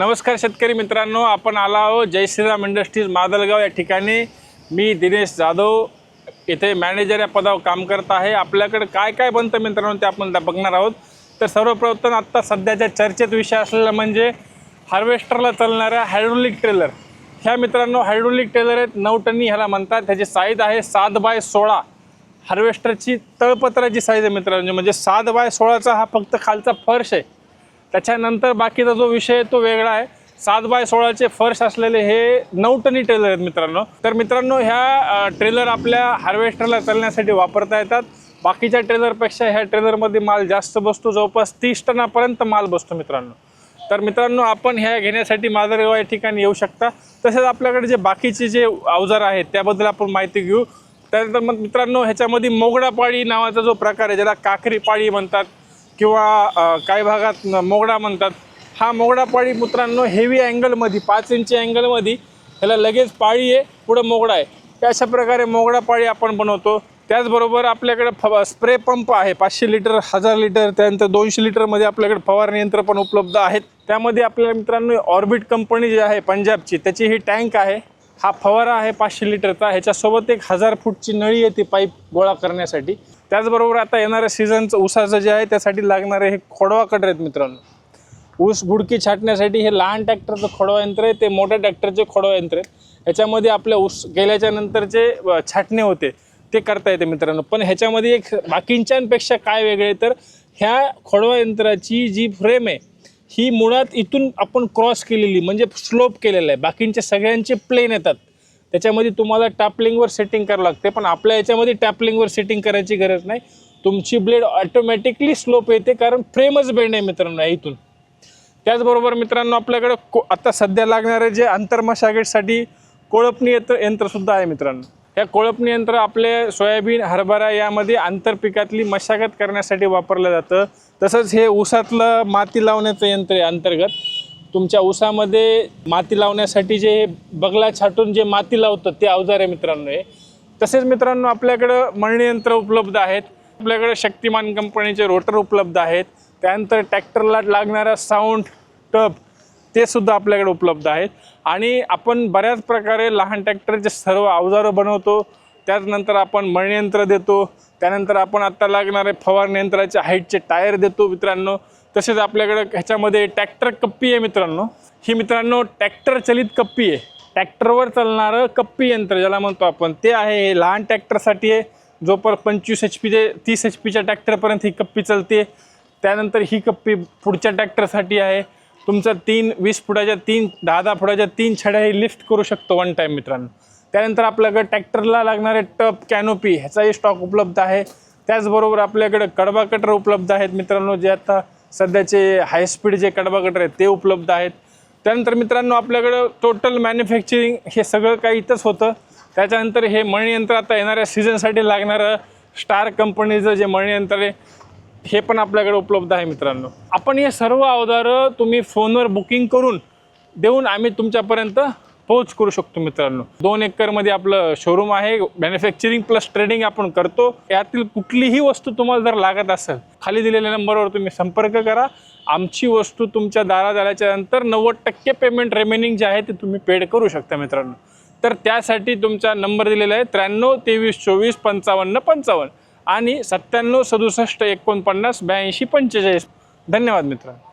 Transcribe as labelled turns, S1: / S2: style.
S1: नमस्कार शेतकरी मित्रांनो आपण आला आहोत जय श्रीराम इंडस्ट्रीज मादलगाव या ठिकाणी. मी दिनेश जाधव इथे मॅनेजर या पदावर काम करत आहे. आपल्याकडे काय काय बनतं मित्रांनो ते आपण बघणार आहोत. तर सर्वप्रथम आत्ता सध्याच्या चर्चेत विषय असलेला म्हणजे हार्वेस्टरला चालणाऱ्या हायड्रोलिक ट्रेलर. ह्या मित्रांनो हायड्रोलिक ट्रेलर आहेत नऊ टन्नी ह्याला म्हणतात. त्याची साईज आहे सात बाय सोळा. हार्वेस्टरची तळपत्राची साईज आहे मित्रांनो म्हणजे सात बाय सोळाचा हा फक्त खालचा फर्श आहे. त्याच्यानंतर बाकीचा जो विषय तो वेगळा आहे. सात बाय सोळाचे फर्श असलेले हे नऊ टनी ट्रेलर आहेत मित्रांनो. तर मित्रांनो ह्या ट्रेलर आपल्या हार्वेस्टरला चालण्यासाठी वापरता येतात. बाकीच्या ट्रेलरपेक्षा ह्या ट्रेलरमध्ये माल जास्त बसतो. जवळपास तीस टनापर्यंत माल बसतो मित्रांनो. तर मित्रांनो आपण ह्या घेण्यासाठी माजरगाव या ठिकाणी येऊ शकता. तसेच आपल्याकडे जे बाकीचे जे अवजार आहेत त्याबद्दल आपण माहिती घेऊ. त्यानंतर मग मित्रांनो ह्याच्यामध्ये मोगडा पाळी नावाचा जो प्रकार आहे ज्याला काकरी पाळी म्हणतात. किंवा काही भागात मोगडा म्हणतात. हा मोगडा पाळी मित्रांनो हेवी अँगलमध्ये पाच इंची अँगलमध्ये ह्याला लगेच पाळी आहे पुढं मोगडा आहे. अशा प्रकारे मोगडा पाळी आपण बनवतो. त्याचबरोबर आपल्याकडे फ स्प्रे पंप आहे पाचशे लिटर हजार लिटर त्यानंतर दोनशे लिटरमध्ये आपल्याकडे फवारणी यंत्र पण उपलब्ध आहेत. त्यामध्ये आपल्या मित्रांनो ऑर्बिट कंपनी जी आहे पंजाबची त्याची ही टँक आहे. हा फवारा आहे पाचशे लिटरचा. ह्याच्यासोबत एक हजार फूटची नळी आहे ती पाईप गोळा करण्यासाठी. त्याचबरोबर आता येणाऱ्या सीझनचं ऊसाचं जे आहे त्यासाठी लागणारे हे खोडवा कटर आहेत मित्रांनो. ऊस बुडकी छाटण्यासाठी हे लहान ट्रॅक्टरचं खोडवा यंत्र आहे ते मोठ्या ट्रॅक्टरचे खोडवा यंत्र आहे ह्याच्यामध्ये आपल्या ऊस गेल्याच्या नंतरचे अ, छाटणे होते ते करता येते मित्रांनो. पण ह्याच्यामध्ये एक बाकींच्यापेक्षा काय वेगळे तर ह्या खोडवा यंत्राची जी फ्रेम आहे ही मुळात इथून आपण क्रॉस केलेली म्हणजे स्लोप केलेलं आहे. बाकींचे सगळ्यांचे प्लेन येतात. त्याच्यामध्ये तुम्हाला टॅपलिंगवर सेटिंग करावं लागते पण आपल्या याच्यामध्ये टॅपलिंगवर सेटिंग करायची गरज नाही. तुमची ब्लेड ऑटोमॅटिकली स्लोप येते कारण फ्रेमच बेंड आहे मित्रांनो इथून. त्याचबरोबर मित्रांनो आपल्याकडं को आता सध्या लागणारे जे अंतर्मशागेटसाठी कोळपणी यंत्र यंत्रसुद्धा आहे मित्रांनो. ह्या कोळपणी यंत्र आपले सोयाबीन हरभरा यामध्ये आंतरपिकातली मशागत करण्यासाठी वापरलं जातं. तसंच हे ऊसातलं माती लावण्याचं यंत्र आहे अंतर्गत. तुमच्या ऊसामध्ये माती लावण्यासाठी जे बगला छाटून जे माती लावतं ते अवजार आहे मित्रांनो हे. तसेच मित्रांनो आपल्याकडं मळणी यंत्र उपलब्ध आहेत. आपल्याकडे शक्तिमान कंपनीचे रोटर उपलब्ध आहेत. त्यानंतर ट्रॅक्टरला लागणारा साऊंड टब ते सुद्धा आपल्याकडे उपलब्ध आहेत. आणि आपण बऱ्याच प्रकारे लहान ट्रॅक्टरचे सर्व अवजारं बनवतो. त्याचनंतर आपण मळणीयंत्र देतो. त्यानंतर आपण आत्ता लागणारे फवारणी यंत्राचे हाईटचे टायर देतो मित्रांनो. तसेच आपल्याकडं ह्याच्यामध्ये ट्रॅक्टर कप्पी आहे मित्रांनो. ही मित्रांनो ट्रॅक्टर चलित कप्पी आहे. ट्रॅक्टरवर चालणारं कप्पी यंत्र ज्याला म्हणतो आपण ते आहे हे लहान ट्रॅक्टरसाठी आहे. जोपर्यंत पंचवीस एच पी ते तीस एच पीच्या ट्रॅक्टरपर्यंत ही कप्पी चालते. त्यानंतर ही कप्पी पुढच्या ट्रॅक्टरसाठी आहे. तुमचं तीन वीस फुटाच्या तीन दहा दहा फुटाच्या तीन छड्याही लिफ्ट करू शकतो वन टाईम मित्रांनो. त्यानंतर आपल्याकडे ट्रॅक्टरला लागणारे टप कॅनोपी ह्याचाही स्टॉक उपलब्ध आहे. त्याचबरोबर आपल्याकडे कडबा कटर उपलब्ध आहेत मित्रांनो जे आता सध्याचे हायस्पीड जे कडबा कटर आहेत ते उपलब्ध आहेत. त्यानंतर मित्रांनो आपल्याकडं टोटल मॅन्युफॅक्चरिंग हे सगळं काही इथंच होतं. त्याच्यानंतर हे मळणीयंत्र आता येणाऱ्या सीझनसाठी लागणारं स्टार कंपनीचं जे मळणीयंत्र आहे हे पण आपल्याकडे उपलब्ध आहे मित्रांनो. आपण हे सर्व अवजारं तुम्ही फोनवर बुकिंग करून देऊन आम्ही तुमच्यापर्यंत पोच करू शकतो मित्रांनो. दोन एकरमध्ये आपलं शोरूम आहे मॅन्युफॅक्चरिंग प्लस ट्रेडिंग आपण करतो. यातील कुठलीही वस्तू तुम्हाला जर लागत असेल खाली दिलेल्या नंबरवर तुम्ही संपर्क करा. आमची वस्तू तुमच्या दारात आल्याच्यानंतर नव्वद टक्के पेमेंट रेमेनिंग जे आहे ते तुम्ही पेड करू शकता मित्रांनो. तर त्यासाठी तुमचा नंबर दिलेला आहे त्र्याण्णव तेवीस चोवीस पंचावन्न पंचावन्न. आणि सत्त्याण्णव सदुसष्ट एकोणपन्नास ब्याऐंशी पंचेचाळीस. धन्यवाद मित्रांनो.